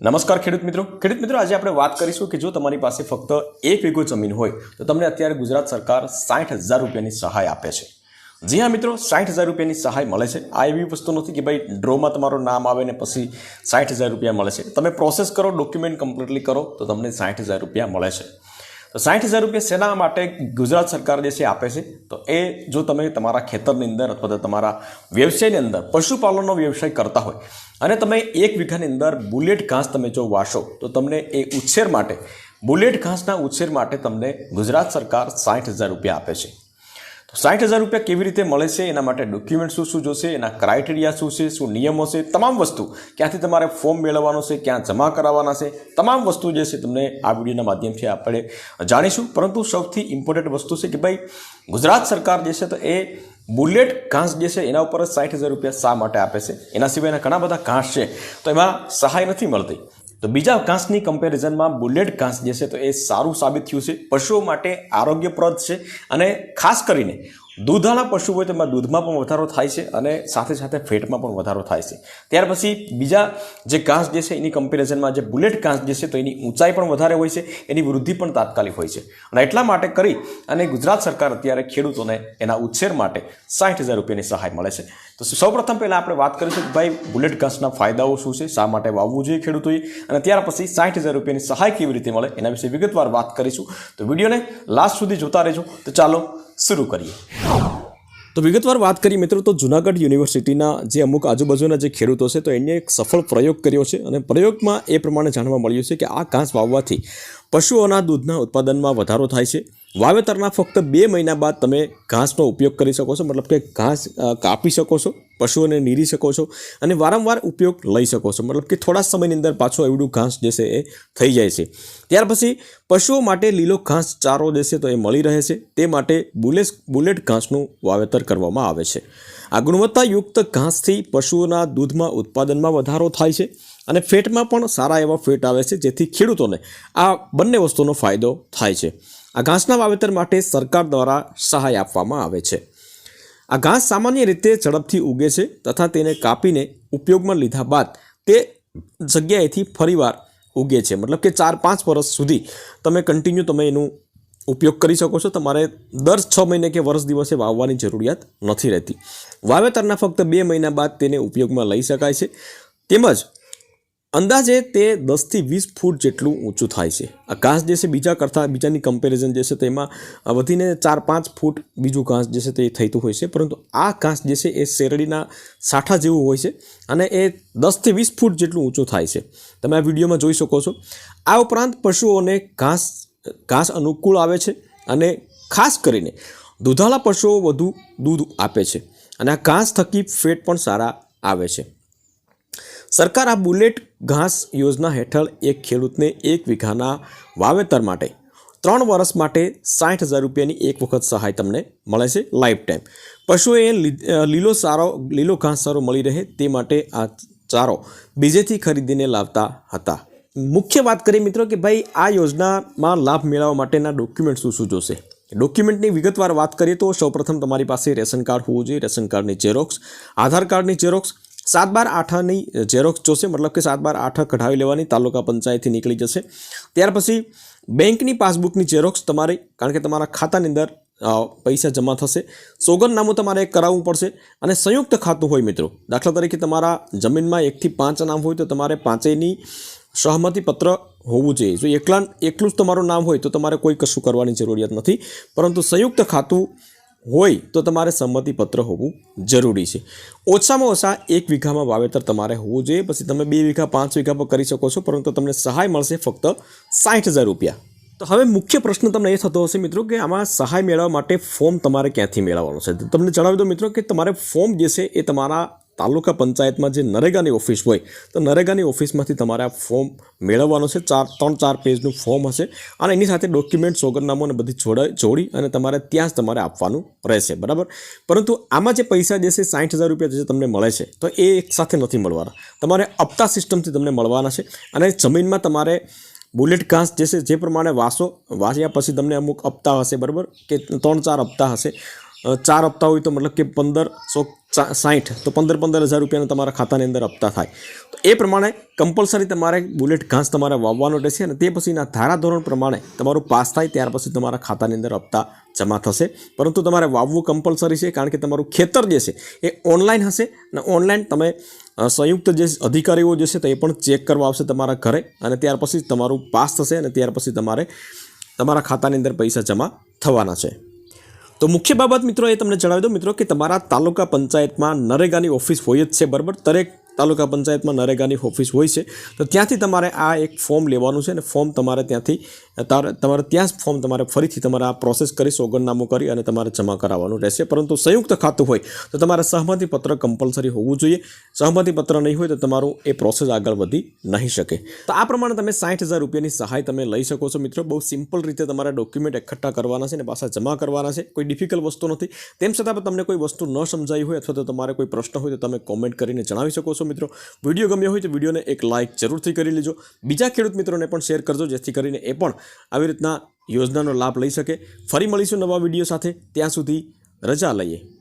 નમસ્કાર ખેડૂત મિત્રો. ખેડૂત મિત્રો, આજે આપણે વાત કરીશું કે જો તમારી પાસે ફક્ત એક વીઘો જમીન હોય, તો તમને અત્યારે ગુજરાત સરકાર સાઠ હજાર રૂપિયાની સહાય આપે છે. જી હા મિત્રો, સાઠ હજાર રૂપિયાની સહાય મળે છે. આ એવી વસ્તુ નથી કે ભાઈ ડ્રોમાં તમારું નામ આવે ને પછી સાઠ હજાર રૂપિયા મળે છે. તમે પ્રોસેસ કરો ડોક્યુમેન્ટ કમ્પ્લીટલી કરો, તો તમને સાઠ હજાર રૂપિયા મળે છે. તો સાઠ હજાર રૂપિયા શેના માટે ગુજરાત સરકાર જે છે આપે છે. તો એ જો તમે તમારા ખેતરની અંદર અથવા તો તમારા વ્યવસાયની અંદર, પશુપાલનનો વ્યવસાય કરતા હોય અને તમે એક વીઘાની અંદર બુલેટ ઘાસ તમે જો વાશો તો તમને એ ઉછેર માટે, બુલેટ ઘાસના ઉછેર માટે તમને ગુજરાત સરકાર સાઠ હજાર રૂપિયા આપે છે. સાઠ હજાર રૂપિયા કેવી રીતે મળે છે, એના માટે ડોક્યુમેન્ટ શું શું જોશે, એના ક્રાઇટેરિયા શું છે, શું નિયમો છે, તમામ વસ્તુ ક્યાંથી તમારે ફોર્મ મેળવવાનો છે, ક્યાં જમા કરાવવાના છે, તમામ વસ્તુ જે છે તમને આ વિડીયોના માધ્યમથી આપણે જાણીશું. પરંતુ સૌથી ઇમ્પોર્ટન્ટ વસ્તુ છે કે ભાઈ, ગુજરાત સરકાર જે છે તો એ બુલેટ ઘાસ જે છે એના ઉપર જ સાઠ હજાર રૂપિયા શા માટે આપે છે? એના સિવાયના ઘણા બધા ઘાસ છે. તો એમાં સહાય નથી મળતી. તો બીજા ઘાસની કમ્પેરિઝનમાં બુલેટ ઘાસ જે છે તો એ સારું સાબિત થયું છે. પશુઓ માટે આરોગ્યપ્રદ છે અને ખાસ કરીને દૂધાળા પશુ હોય તેમાં દૂધમાં પણ વધારો થાય છે અને સાથે સાથે ફેટમાં પણ વધારો થાય છે. ત્યાર પછી બીજા જે ઘાસ જે છે, એની કમ્પેરિઝનમાં જે બુલેટ ઘાસ જે છે, તો એની ઊંચાઈ પણ વધારે હોય છે, એની વૃદ્ધિ પણ તાત્કાલિક હોય છે. અને એટલા માટે કરી અને ગુજરાત સરકાર અત્યારે ખેડૂતોને એના ઉછેર માટે સાઠ હજાર રૂપિયાની સહાય મળે છે. તો સૌપ્રથમ પહેલાં આપણે વાત કરીશું કે ભાઈ બુલેટ ઘાસના ફાયદાઓ શું છે, શા માટે વાવવું જોઈએ ખેડૂતોએ? અને ત્યાર પછી સાઠ હજાર રૂપિયાની સહાય કેવી રીતે મળે, એના વિશે વિગતવાર વાત કરીશું. તો વિડીયોને લાસ્ટ સુધી જોતા રહેજો. તો ચાલો શરૂ કરીએ. તો વિગતવાર વાત કરીએ મિત્રો, તો જુનાગઢ યુનિવર્સિટીના જે અમુક આજુબાજુના જે ખેડૂતો છે, તો એને એક સફળ પ્રયોગ કર્યો છે અને પ્રયોગમાં એ પ્રમાણે જાણવા મળ્યું છે કે આ ઘાસ વાવવાથી પશુઓના દૂધના ઉત્પાદનમાં વધારો થાય છે. વાવેતરના ફક્ત બે મહિના બાદ તમે ઘાસનો ઉપયોગ કરી શકો છો, મતલબ કે ઘાસ કાપી શકો છો, પશુઓને નીરી શકો છો અને વારંવાર ઉપયોગ લઈ શકો છો. મતલબ કે થોડા સમયની અંદર પાછો એવડું ઘાસ જે છે એ થઈ જાય છે. ત્યાર પછી પશુઓ માટે લીલો ઘાસ ચારો દેશે તો એ મળી રહે છે. તે માટે બુલેસ, બુલેટ ઘાસનું વાવેતર કરવામાં આવે છે. આ ગુણવત્તાયુક્ત ઘાસથી પશુઓના દૂધમાં ઉત્પાદનમાં વધારો થાય છે અને ફેટમાં પણ સારા એવા ફેટ આવે છે, જેથી ખેડૂતોને આ બંને વસ્તુનો ફાયદો થાય છે. આ ઘાસના વાવેતર માટે સરકાર દ્વારા સહાય આપવામાં આવે છે. આ ઘાસ સામાન્ય રીતે ઝડપથી ઉગે છે તથા તેને કાપીને ઉપયોગમાં લીધા બાદ તે જગ્યાએથી ફરીવાર ઉગે છે. મતલબ કે ચાર પાંચ વર્ષ સુધી તમે કન્ટિન્યુ તમે એનું ઉપયોગ કરી શકો છો. તમારે દર છ મહિને કે વર્ષ દિવસે વાવવાની જરૂરિયાત નથી રહેતી. વાવેતરના ફક્ત બે મહિના બાદ તેને ઉપયોગમાં લઈ શકાય છે. તેમજ અંદાજે તે દસથી વીસ ફૂટ જેટલું ઊંચું થાય છે. આ ઘાસ જે છે બીજા કરતાં, બીજાની કમ્પેરિઝન જે છે તેમાં વધીને ચાર પાંચ ફૂટ બીજું ઘાસ જે છે તે થતું હોય છે. પરંતુ આ ઘાસ જે છે એ શેરડીના સાઠા જેવું હોય છે અને એ દસથી વીસ ફૂટ જેટલું ઊંચું થાય છે. તમે આ વિડીયોમાં જોઈ શકો છો. આ ઉપરાંત પશુઓને ઘાસ ઘાસ અનુકૂળ આવે છે અને ખાસ કરીને દૂધાળા પશુઓ વધુ દૂધ આપે છે અને આ ઘાસ થકી ફેટ પણ સારા આવે છે. સરકાર આ બુલેટ ઘાસ યોજના હેઠળ એક ખેડૂતને એક વીઘાના વાવેતર માટે ત્રણ વર્ષ માટે સાઠ હજાર રૂપિયાની એક વખત સહાય તમને મળે છે લાઈફ ટાઈમ. પશુએ લીલો સારો, લીલો ઘાસ સારો મળી રહે તે માટે આ ચારો બીજેથી ખરીદીને લાવતા હતા. મુખ્ય વાત કરીએ મિત્રો કે ભાઈ આ યોજનામાં લાભ મેળવવા માટેના ડોક્યુમેન્ટ શું શું જોશે? ડોક્યુમેન્ટની વિગતવાર વાત કરીએ તો સૌપ્રથમ તમારી પાસે રેશન કાર્ડ હોવું જોઈએ, રેશન કાર્ડની ઝેરોક્સ આધાર કાર્ડની ઝેરોક્સ સાત બાર આઠની ઝેરોક્સ જોશે, મતલબ કે સાત બાર આઠ કઢાવી લેવાની, તાલુકા પંચાયતથી નીકળી જશે. ત્યાર પછી બેંકની પાસબુકની ઝેરોક્સ તમારી, કારણ કે તમારા ખાતાની અંદર પૈસા જમા થશે. સોગંદનામું તમારે એક કરાવવું પડશે અને સંયુક્ત ખાતું હોય મિત્રો. દાખલા તરીકે તમારા જમીનમાં એકથી પાંચ નામ હોય તો તમારે પાંચેયની સહમતિ પત્ર હોવું જોઈએ. જો એકલા, એકલું જ તમારું નામ હોય તો તમારે કોઈ કશું કરવાની જરૂરિયાત નથી. પરંતુ સંયુક્ત ખાતું હોય તો તમારે સંમતિપત્ર હોવું જરૂરી છે. ઓછામાં ઓછા એક વીઘામાં વાવેતર તમારે હોવું જોઈએ. પછી તમે બે વીઘા, પાંચ વીઘા પર કરી શકો છો, પરંતુ તમને સહાય મળશે ફક્ત સાઠ હજાર રૂપિયા. તો હવે મુખ્ય પ્રશ્ન તમને એ થતો હશે મિત્રો કે આમાં સહાય મેળવવા માટે ફોર્મ તમારે ક્યાંથી મેળવવાનું છે? તમને જણાવી દો મિત્રો કે તમારે ફોર્મ જે છે એ તમારા તાલુકા પંચાયતમાં જે નરેગાની ઓફિસ હોય, તો નરેગાની ઓફિસમાંથી તમારે આ ફોર્મ મેળવવાનું છે. ચાર, ત્રણ, ચાર પેજનું ફોર્મ હશે અને એની સાથે ડોક્યુમેન્ટ સોગરનામું અને બધી જોડાઈ જોડી અને તમારે ત્યાં જ તમારે આપવાનું રહેશે. બરાબર? પરંતુ આમાં જે પૈસા જે છે સાઠ હજાર રૂપિયા જે તમને મળે છે, તો એ એક સાથે નથી મળવાના. તમારે હપ્તા સિસ્ટમથી તમને મળવાના છે અને જમીનમાં તમારે બુલેટ ઘાસ જે છે, જે પ્રમાણે વાસો, વાસ્યા પછી તમને અમુક હપ્તા હશે. બરાબર? કે ત્રણ, ચાર હપ્તા હશે. ચાર હપ્તા હોય તો મતલબ કે પંદર, સો સાઠ તો પંદર પંદર હજાર રૂપિયાના તમારા ખાતાની અંદર હપ્તા થાય. તો એ પ્રમાણે કમ્પલસરી તમારે બુલેટ ઘાસ તમારે વાવવાનો રહેશે અને તે પછીના ધારાધોરણ પ્રમાણે તમારું પાસ થાય ત્યાર પછી તમારા ખાતાની અંદર હપ્તા જમા થશે. પરંતુ તમારે વાવવું કમ્પલસરી છે કારણ કે તમારું ખેતર જે છે એ ઓનલાઈન હશે અને ઓનલાઈન તમે સંયુક્ત જે અધિકારીઓ જે છે તે પણ ચેક કરવા આવશે તમારા ઘરે અને ત્યાર પછી તમારું પાસ થશે અને ત્યાર પછી તમારે તમારા ખાતાની અંદર પૈસા જમા થવાના છે. તો મુખ્ય બાબત મિત્રો એ તમને જણાવી દઉં. મિત્રો, કે તમારા તાલુકા પંચાયતમાં નરેગાની ઓફિસ હોય જ છે, બરાબર? દરેક તાલુકા પંચાયતમાં નરેગાની ઓફિસ હોય છે. તો ત્યાંથી તમારે આ એક ફોર્મ લેવાનું છે અને ફોર્મ તમારે ત્યાંથી તમારે ત્યાં જ ફોર્મ તમારે ફરીથી તમારે આ પ્રોસેસ કરી, સોગંદનામું કરી અને તમારે જમા કરાવવાનું રહેશે. પરંતુ સંયુક્ત ખાતું હોય તો તમારે સહમતિપત્ર કમ્પલસરી હોવું જોઈએ. સહમતિપત્ર નહીં હોય તો તમારું એ પ્રોસેસ આગળ વધી નહીં શકે. તો આ પ્રમાણે તમે સાઠ હજાર રૂપિયાની સહાય તમે લઈ શકો છો મિત્રો. બહુ સિમ્પલ રીતે તમારે ડોક્યુમેન્ટ એકઠા કરવાના છે અને પાછા જમા કરવાના છે. કોઈ ડિફિકલ્ટ વસ્તુ નથી. તેમ છતાં પણ તમને કોઈ વસ્તુ ન સમજાઈ હોય અથવા તો તમારે કોઈ પ્રશ્ન હોય તો તમે કોમેન્ટ કરીને જણાવી શકો છો. મિત્રો. વીડિયો ગમ્યો હોય તો વિડીયોને એક લાઇક જરૂરથી કરી લેજો. બીજા ખેડૂત મિત્રોને પણ શેર કરજો, જેથી કરીને એ પણ આવી રીતના યોજનાનો લાભ લઈ શકે. ફરી મળીશું નવા વીડિયો સાથે. ત્યાં સુધી રજા લઈએ.